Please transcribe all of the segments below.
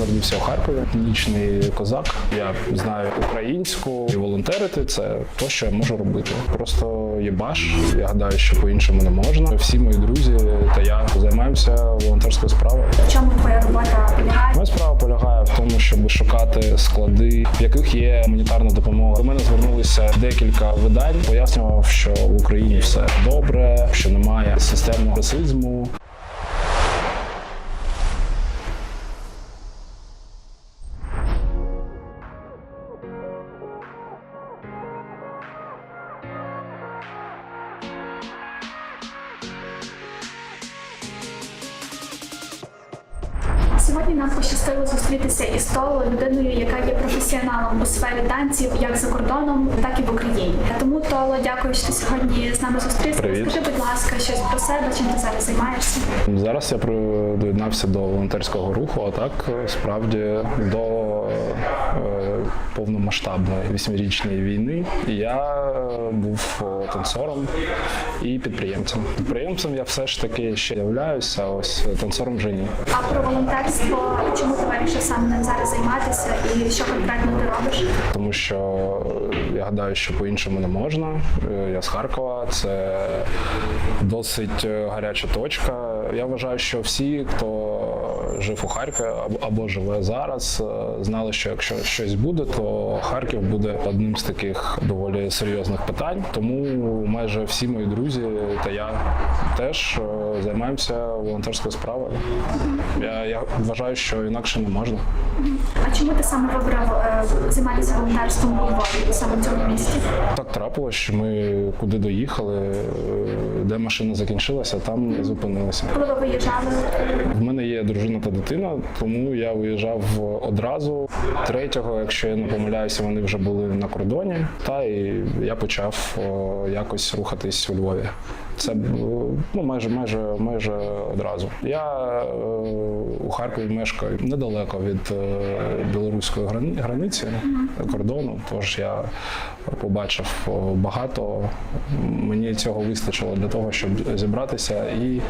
народився у Харкові, етнічний козак. Я знаю українську і волонтерити це те, що я можу робити. Просто є баш. Я гадаю, що по-іншому не можна. Всі мої друзі та я займаємося волонтерською справою. В чому твоя робота полягає? Моя справа полягає в тому, щоб шукати склади, в яких є гуманітарна допомога. До мене звернулися декілька видань. Пояснював, що в Україні все добре, що немає системного расизму. Сьогодні нам пощастило зустрітися із Толо, людиною, яка є професіоналом у сфері танців як за кордоном, так і в Україні. Тому Толо, дякую, що ти сьогодні з нами зустрівся. Скажи, будь ласка, щось про себе, чим ти зараз займаєшся? Зараз я доєднався до волонтерського руху, а так справді до е, повномасштабної восьмирічної війни я був е, танцором і підприємцем. Підприємцем я все ж таки ще являюся, ось танцором вже ні. А про волонтерство, чому ти вирішив саме ним зараз займатися і що конкретно ти робиш? Тому що е, я гадаю, що по-іншому не можна. Е, Я з Харкова, це досить гаряча точка. Я вважаю, що всі, хто жив у Харкові або- живе зараз, е, знали, що якщо щось буде, то Харків буде одним з таких доволі серйозних питань. Тому майже всі мої друзі та я теж е, займаємося волонтерською справою. Я, я вважаю, що інакше не можна. А чому ти саме вибрав е, займатися волонтерством у Львові, саме в цьому місті? Так трапилось, що ми куди доїхали, де машина закінчилася, там зупинилися. Коли ви виїжджали? В мене є дружина та дитина, тому я виїжджав одразу. Третього, якщо я не помиляюся, вони вже були на кордоні. Та і я почав е, якось рухатись у Львові. Це б, ну майже майже майже одразу. Я е, у Харкові мешкаю недалеко від е, білоруської грани- границі кордону. Тож я побачив е, багато. Мені цього вистачило для того, щоб зібратися і е,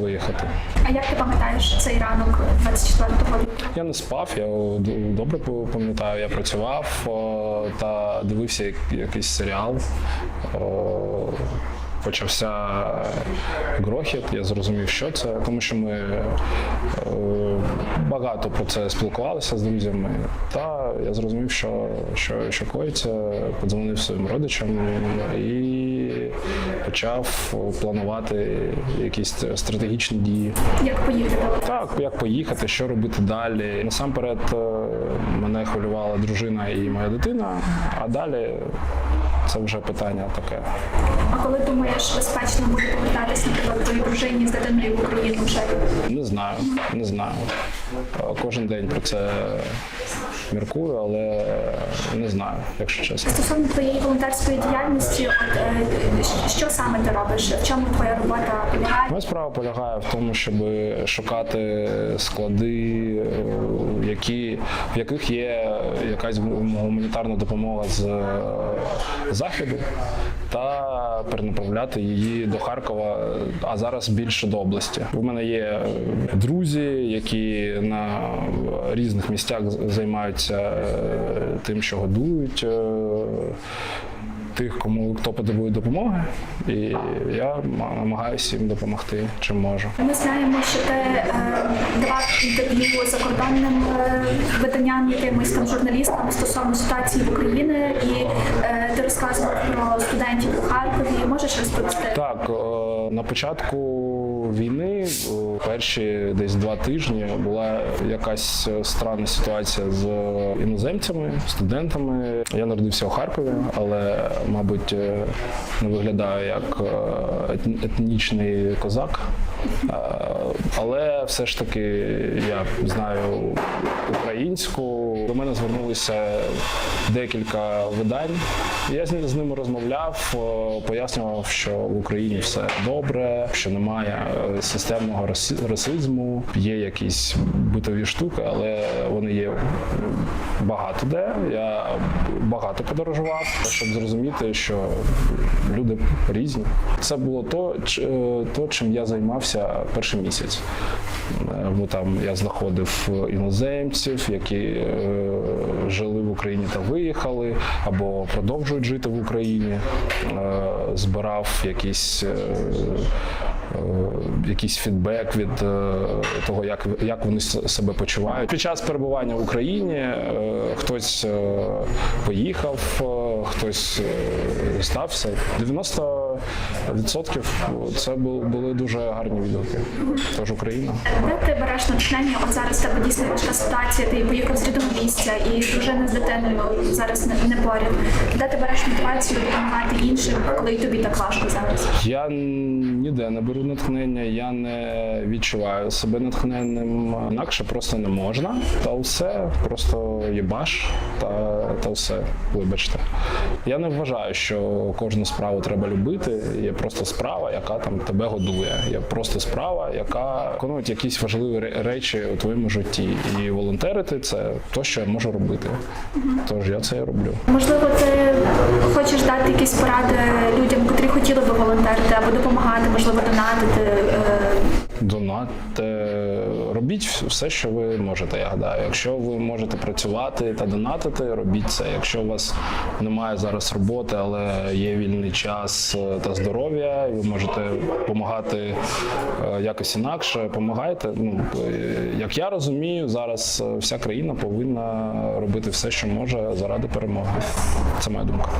виїхати. А як ти пам'ятаєш цей ранок 24 лютого? Я не спав, я добре пам'ятаю. Я працював та дивився якийсь серіал. Почався грохіт, я зрозумів, що це, тому що ми багато про це спілкувалися з друзями. Та я зрозумів, що, що, що коїться, подзвонив своїм родичам і почав планувати якісь стратегічні дії. Як поїхати? Так, як поїхати, що робити далі. Насамперед е, мене хвилювала дружина і моя дитина, а далі це вже питання таке. А коли думаєш, безпечно буде повертатися, наприклад, твоїй дружині з дитиною в Україну вже? Не знаю, не знаю. Кожен день про це міркую, але не знаю, якщо чесно. Стосовно твоєї волонтерської діяльності, от е, що саме ти робиш? В чому твоя робота полягає? Моя справа полягає в тому, щоб шукати склади, е, які, в яких є якась гуманітарна допомога з е, заходу, та перенаправляти її до Харкова, а зараз більше до області. У мене є е, друзі, які на різних місцях займаються е, тим, що годують. е, Тих, кому хто потребує допомоги, і я намагаюся їм допомогти, чим можу. Ми знаємо, що ти е, давав інтерв'ю закордонним е, виданням, якимось там журналістам стосовно ситуації в Україні, і е, ти розказував про студентів у Харкові. Можеш розповісти? Так, е, на початку війни, о, перші десь два тижні, була якась е, странна ситуація з іноземцями, студентами. Я народився у Харкові, але, мабуть, е, не виглядаю як е, етнічний козак. Е, Але все ж таки я знаю українську До мене звернулися декілька видань. Я з ними розмовляв, пояснював, що в Україні все добре, що немає е, системного расизму, є якісь битові штуки, але вони є багато де. Я багато подорожував, щоб зрозуміти, що люди різні. Це було то, е, то чим я займався перший місяць. Е, Бо там я знаходив іноземців, які жили в Україні та виїхали, або продовжують жити в Україні, е, збирав якісь. е, е, Якийсь фідбек від е, того, як, як вони себе почувають. Під час перебування в Україні е, хтось е, поїхав, е, хтось е, стався. 90% це були дуже гарні відгуки. Тож Україна. Де ти береш натхнення? От зараз тебе дійсно важка ситуація, ти поїхав з рідного місця і дружина з дитиною зараз не, не поряд. Де ти береш мотивацію допомагати іншим, коли і тобі так важко зараз? Я ніде не беру натхнення, я не відчуваю себе натхненним. Інакше просто не можна. Та все, просто єбаш та, та все. Вибачте. Я не вважаю, що кожну справу треба любити. Є просто справа, яка там тебе годує. Є просто справа, яка виконує якісь важливі речі у твоєму житті. І волонтерити це те, що я можу робити. Тож я це і роблю. Можливо, ти хочеш дати якісь поради людям, котрі хотіли би волонтерити або допомагати, можливо, донатити. е, Донатьте, робіть все, що ви можете. Я гадаю. Якщо ви можете працювати та донатити, робіть це. Якщо у вас немає зараз роботи, але є вільний час е, та здоров'я, і ви можете допомагати е, якось інакше. Помагайте. Ну е, як я розумію, зараз вся країна повинна робити все, що може заради перемоги. Це моя думка.